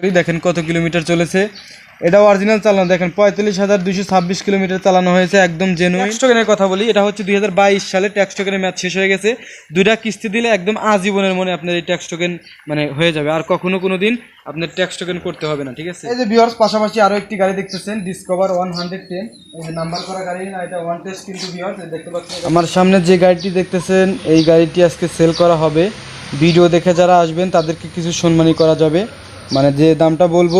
করি দেখেন কত কিলোমিটার চলেছে। এটা অরিজিনাল চালানো দেখেন পঁয়তাল্লিশ হাজার দুশো ছাব্বিশ কিলোমিটার চালানো হয়েছে একদম জেনুইন টোকেনের কথা বলি এটা হচ্ছে দুই হাজার বাইশ সালে ট্যাক্স টোকেনের ম্যাচ শেষ হয়ে গেছে। দুইটা কিস্তি দিলে একদম আজীবনের মনে আপনার এই ট্যাক্স টোকেন মানে হয়ে যাবে। আর কখনো কোনো দিন আপনার ট্যাক্স টোকেন করতে হবে না ঠিক আছে? এই যে বিয়ার্স পাশাপাশি আরও একটি গাড়ি দেখতেছেন ডিসকভার ওয়ান হান্ড্রেড টেন এই যে নাম্বার করা গাড়ি না এটা ওয়ান টেস্ট কিন্তু দেখতে পাচ্ছেন। আমার সামনে যে গাড়িটি দেখতেছেন এই গাড়িটি আজকে সেল করা হবে। ভিডিও দেখে যারা আসবেন তাদেরকে কিছু সম্মানী করা যাবে। মানে যে দামটা বলব,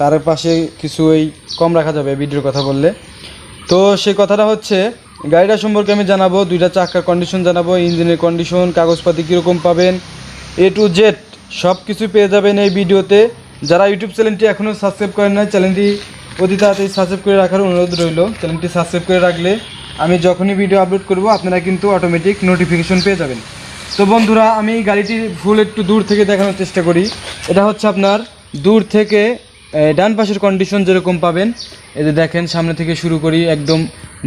তার পাশে কিছু এই কম রাখা যাবে ভিডিওর কথা বললে। তো সেই কথাটা হচ্ছে, গাড়িটা সম্পর্কে আমি জানাব, দুইটা চাকার কন্ডিশন জানাব, ইঞ্জিনের কন্ডিশন কাগজপাতি কীরকম পাবেন এ টু জেড সব কিছু পেয়ে যাবেন এই ভিডিওতে। যারা ইউটিউব চ্যানেলটি এখনও সাবস্ক্রাইব করেন না চ্যানেলটি অতি তাড়াতাড়ি সাবস্ক্রাইব করে রাখার অনুরোধ রইল। চ্যানেলটি সাবস্ক্রাইব করে রাখলে আমি যখনই ভিডিও আপলোড করব, আপনারা কিন্তু অটোমেটিক নোটিফিকেশন পেয়ে যাবেন। তো বন্ধুরা, আমি গাড়িটি ফুল একটু দূর থেকে দেখানোর চেষ্টা করি। এটা হচ্ছে আপনার দূর থেকে ডান পাশের কন্ডিশন যেরকম পাবেন, এই যে দেখেন, সামনে থেকে শুরু করি, একদম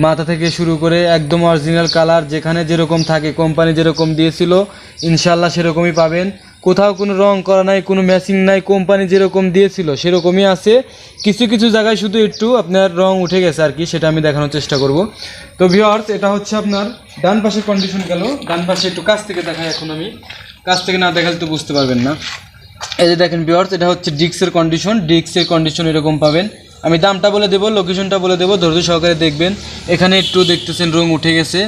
মাথা থেকে শুরু করে একদম অরিজিনাল কালার যেখানে যেরকম থাকে কোম্পানি যেরকম দিয়েছিল ইনশাল্লাহ সেরকমই পাবেন। কোথাও কোনো রং করা নাই, কোনো ম্যাচিং নাই কোম্পানি যেরকম দিয়েছিল, সেরকমই আছে। কিছু কিছু জায়গায় শুধু একটু আপনার রং উঠে গেছে আর কি, সেটা আমি দেখানোর চেষ্টা করব। তো ভিওয়ার্স এটা হচ্ছে আপনার ডান পাশের কন্ডিশন গেল। ডান পাশে একটু কাছ থেকে দেখাই এখন আমি। কাছ থেকে না দেখালে তো বুঝতে পারবেন না। এই যে দেখেন ভিওয়ার্স এটা হচ্ছে ডিক্সের কন্ডিশন ডিক্সের কন্ডিশন এরকম পাবেন। আমি দামটা বলে দেবো লোকেশনটা বলে দেবো, ধৈর্য সহকারে দেখবেন। এখানে একটু দেখতেছেন রং উঠে গেছে।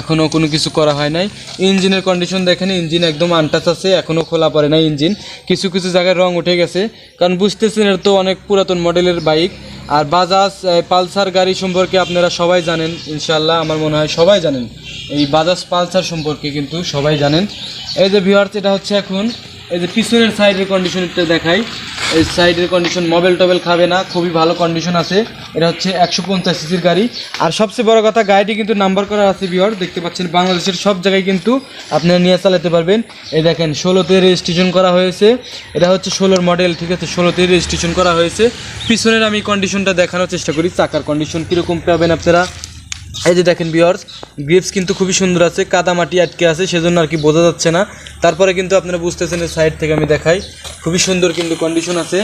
এখনও কোনো কিছু করা হয় নাই। ইঞ্জিনের কন্ডিশন দেখেন ইঞ্জিন একদম আনটাচ আছে, এখনও খোলা পড়ে নাই ইঞ্জিন কিছু কিছু জায়গায় রং উঠে গেছে। কারণ বুঝতেছেন এটা তো অনেক পুরাতন মডেলের বাইক আর বাজাজ পালসার গাড়ি সম্পর্কে আপনারা সবাই জানেন ইনশাল্লাহ আমার মনে হয় সবাই জানেন। এই বাজাজ পালসার সম্পর্কে কিন্তু সবাই জানেন। এই যে ভিওয়ার্স এটা হচ্ছে এখন এই যে পিছনের সাইডের কন্ডিশনটা দেখাই। এই সাইডের কন্ডিশন মোবাইল টোবেল খাবে না, খুবই ভালো কন্ডিশন আছে। এটা হচ্ছে একশো পঞ্চাশ সিসির গাড়ি। আর সবচেয়ে বড় কথা, গাড়িটি কিন্তু নাম্বার করা আছে বিহর দেখতে পাচ্ছেন বাংলাদেশের সব জায়গায় কিন্তু আপনারা নিয়ে চালাতে পারবেন। এই দেখেন, ষোলোতে রেজিস্ট্রেশন করা হয়েছে। এটা হচ্ছে ষোলোর মডেল ঠিক আছে? ষোলোতে রেজিস্ট্রেশন করা হয়েছে। পিছনের আমি কন্ডিশনটা দেখানোর চেষ্টা করি, চাকার কন্ডিশন কীরকম পাবেন আপনারা? এই যে দেখেন বিয়ার্স গ্রিপস কিন্তু খুবই সুন্দর আছে কাদা মাটি আটকে আছে, সেজন্য আর কি বোঝা যাচ্ছে না। তারপরে কিন্তু আপনারা বুঝতেছেন সাইড থেকে আমি দেখাই। খুবই সুন্দর কিন্তু কন্ডিশন আছে।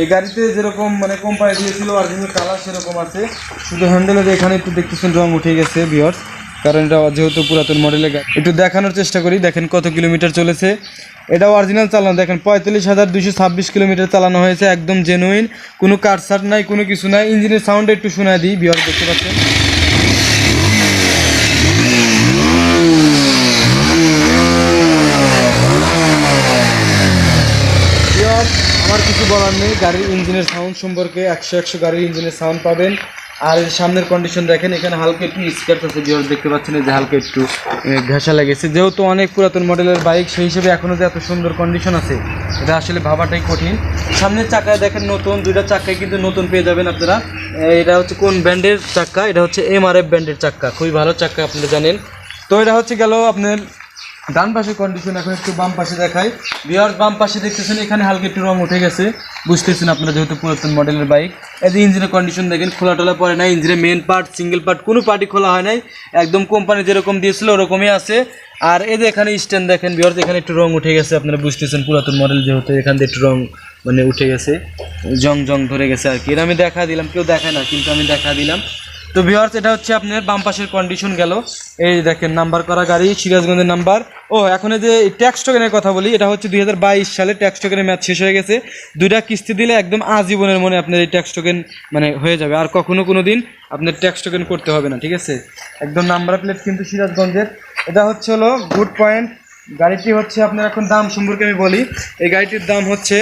এই গাড়িতে যেরকম মানে কোম্পানি দিয়েছিল অরিজিনাল কালার সেরকম আছে। শুধু হ্যান্ডেলের এখানে একটু দেখতেছেন রং উঠে গেছে বিয়ার্স কারণ এটা যেহেতু পুরাতন মডেলের গাড়ি। একটু দেখানোর চেষ্টা করি, দেখেন কত কিলোমিটার চলেছে। এটা অরিজিনাল চালানো, দেখেন পঁয়তাল্লিশ হাজার দুশো ছাব্বিশ কিলোমিটার চালানো হয়েছে, একদম জেনুইন কোনো কাটসাট নাই, কোনো কিছু নাই, ইঞ্জিনের সাউন্ড একটু শোনা দিই বিয়ার্স দেখতে পাচ্ছেন? আমার কিছু বলার নেই। গাড়ির ইঞ্জিনের সাউন্ড সম্পর্কে একশো একশো গাড়ির ইঞ্জিনের সাউন্ড পাবেন। আর সামনের কন্ডিশন দেখেন, এখানে হালকা একটু স্কেচ আছে ভিউয়ার্স দেখতে পাচ্ছেন যে হালকা একটু ঘেঁষা লেগেছে। যেহেতু অনেক পুরাতন মডেলের বাইক সেই হিসেবে এখনও যে এত সুন্দর কন্ডিশন আছে, এটা আসলে ভাবাটাই কঠিন। সামনের চাকায় দেখেন নতুন, দুইটা চাকায় কিন্তু নতুন পেয়ে যাবেন আপনারা। এটা হচ্ছে কোন ব্র্যান্ডের চাক্কা এটা হচ্ছে এমআরএফ ব্র্যান্ডের চাক্কা খুবই ভালো চাক্কা আপনারা জানেন। তো এটা হচ্ছে গেল আপনার ডান পাশে কন্ডিশন এখন একটু বাম পাশে দেখাই। বিয়ার্স বাম পাশে দেখতেছেন, এখানে হালকা একটু রং উঠে গেছে। বুঝতেছেন আপনারা যেহেতু পুরাতন মডেলের বাইক এই যে ইঞ্জিনের কন্ডিশন দেখেন খোলা টোলা পরে নাই ইঞ্জিনের মেন পার্ট সিঙ্গেল পার্ট কোনো পার্টি খোলা হয় নাই। একদম কোম্পানি যেরকম দিয়েছিল, ওরকমই আছে। আর এই যে এখানে স্ট্যান্ড দেখেন বিয়ার্স এখানে একটু রং উঠে গেছে, আপনারা বুঝতেছেন পুরাতন মডেল যেহেতু, এখান থেকে একটু রং মানে উঠে গেছে। জং জং ধরে গেছে আর কি। এটা আমি দেখা দিলাম, কেউ দেখায় না, কিন্তু আমি দেখা দিলাম। তো ভিওয়ার্স এটা হচ্ছে আপনার বাম পাশের কন্ডিশন গেল। এই দেখেন নাম্বার করা গাড়ি, সিরাজগঞ্জের নাম্বার ও, এখন যে ট্যাক্স টোকেনের কথা বলি, এটা হচ্ছে দুই হাজার বাইশ সালে ট্যাক্স টোকেনের ম্যাচ শেষ হয়ে গেছে। দুইটা কিস্তি দিলে একদম আজীবনের মনে আপনার এই ট্যাক্স টোকেন মানে হয়ে যাবে। আর কখনো কোনো দিন আপনার ট্যাক্স টোকেন করতে হবে না, ঠিক আছে? একদম নাম্বার প্লেট কিন্তু সিরাজগঞ্জের। এটা হচ্ছে হলো গুড পয়েন্ট গাড়িটি হচ্ছে আপনার এখন দাম সম্পর্কে আমি বলি। এই গাড়িটির দাম হচ্ছে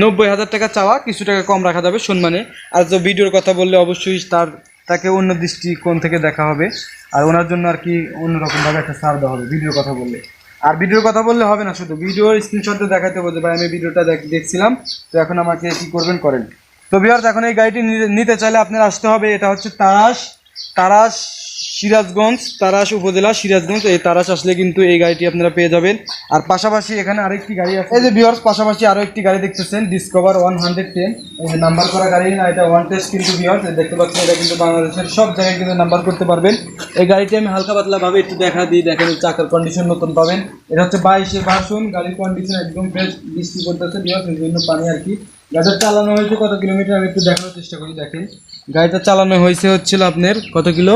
নব্বই হাজার টাকা চাওয়া, কিছু টাকা কম রাখা যাবে সম্মানে। আর যে ভিডিওর কথা বললে অবশ্যই তার তাকে অন্য দৃষ্টিকোণ থেকে দেখা হবে। আর ওনার জন্য আর কি অন্যরকমভাবে একটা সার দেওয়া হবে, ভিডিওর কথা বললে। আর ভিডিওর কথা বললে হবে না শুধু, ভিডিওর স্ক্রিনশটে দেখাতে বলতে ভাই, আমি ভিডিওটা দেখ- দেখছিলাম, তো এখন আমাকে কি করবেন, করেন। তো বিহার এখন এই গাড়িটি নিতে চাইলে আপনার আসতে হবে, এটা হচ্ছে তারাস তারাস সিরাজগঞ্জ, তারাস উপজেলা সিরাজগঞ্জ, এই তারাস আসলে কিন্তু এই গাড়িটি আপনারা পেয়ে যাবেন। আর পাশাপাশি এখানে আরেকটি গাড়ি আছে। এই যে বিহার পাশাপাশি আরও একটি গাড়ি দেখতেছেন ডিসকভার ওয়ান হান্ড্রেড টেন এই যে নাম্বার করা গাড়ি না, এটা ওয়ান টেস্ট কিন্তু বিহার দেখতে পাচ্ছেন, এটা কিন্তু বাংলাদেশের সব জায়গায় কিন্তু নাম্বার করতে পারবেন। এই গাড়িটি আমি হালকা পাতলা ভাবে একটু দেখা দিই, দেখেন চাকার কন্ডিশন নতুন পাবেন। এটা হচ্ছে বাইশে ভার্সন গাড়ির কন্ডিশন একদম ফ্রেশ বৃষ্টি করতেছে বিহার বিভিন্ন পানি আর কি। গাড়িটা চালানো হয়েছে কত কিলোমিটার আমি একটু দেখানোর চেষ্টা করি, দেখেন। গাড়িটা চালানো হয়েছে হচ্ছিল আপনার কত কিলো?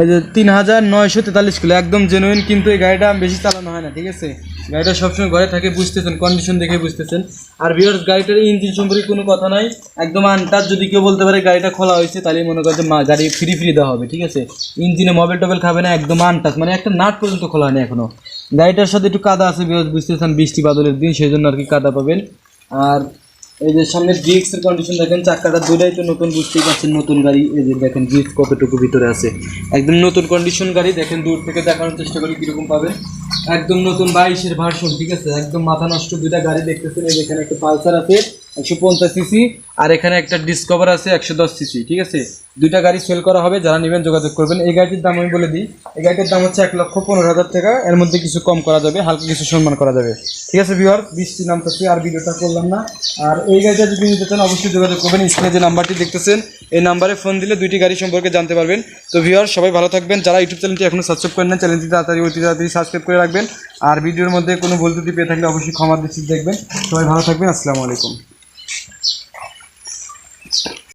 এই যে তিন হাজার নয়শো তেতাল্লিশ কিলো, একদম জেনুইন কিন্তু এই গাড়িটা বেশি চালানো হয় না, ঠিক আছে? গাড়িটা সবসময় ঘরে থাকে, বুঝতেছেন কন্ডিশন দেখে বুঝতেছেন। আর ভিওর্স গাড়িটার ইঞ্জিন সম্পর্কে কোনো কথা নাই, একদম আনটাচ যদি কেউ বলতে পারে গাড়িটা খোলা হয়েছে তাহলে মনে করছে মা, গাড়ি ফ্রি ফ্রি দেওয়া হবে, ঠিক আছে? ইঞ্জিনে মোবাইল টোবাইল খাবে না, একদম আনটাচ মানে একটা নাট পর্যন্ত খোলা হয়নি এখনও গাড়িটার সাথে একটু কাদা আছে ভিওর্স বুঝতেছেন, বৃষ্টি, বাদলের দিন, সেই জন্য আর কি কাদা পাবেন। আর এই যে সামনে এর কন্ডিশন দেখেন, চাকাটা দুটাই তো নতুন, বুঝতেই পারছেন, নতুন গাড়ি। এই যে দেখেন ডিস্ক কতটুকু ভিতরে আছে। একদম নতুন কন্ডিশন গাড়ি, দেখেন দূর থেকে দেখানোর চেষ্টা করি কীরকম পাবে। একদম নতুন বাইশের ভার্সন ঠিক আছে? একদম মাথা নষ্ট দুটা গাড়ি দেখতেছেন, এই যেখানে একটা পালসার আছে। একশো পঞ্চাশ সিসি আর এখানে একটা ডিসকভার আছে একশো দশ সিসি ঠিক আছে? দুইটা গাড়ি সেল করা হবে, যারা নেবেন যোগাযোগ করবেন। এই গাড়িটির দাম আমি বলে দিই, এই গাড়িটির দাম হচ্ছে এক লক্ষ পনেরো হাজার টাকা। এর মধ্যে কিছু কম করা যাবে, হালকা কিছু সম্মান করা যাবে। ঠিক আছে বিহার বৃষ্টি নামতেছে, আর ভিডিওটা করলাম না। আর এই গাড়িটা যদি নিতে চান, অবশ্যই যোগাযোগ করবেন। স্ক্রিনে যে নাম্বারটি দেখতেছেন, এই নাম্বারে ফোন দিলে দুইটি গাড়ি সম্পর্কে জানতে পারবেন। তো ভিউয়ার সবাই ভালো থাকবেন। যারা ইউটিউব চ্যানেলটি এখনও সাবস্ক্রাইব করেন না চ্যানেলটি তাড়াতাড়ি, অতি তাড়াতাড়ি সাবস্ক্রাইব করে রাখবেন। আর ভিডিওর মধ্যে কোনো ভুল ত্রুটি পেয়ে থাকলে অবশ্যই ক্ষমা দৃষ্টি দেখবেন। সবাই ভালো থাকবেন। আসসালামু আলাইকুম। Thank you.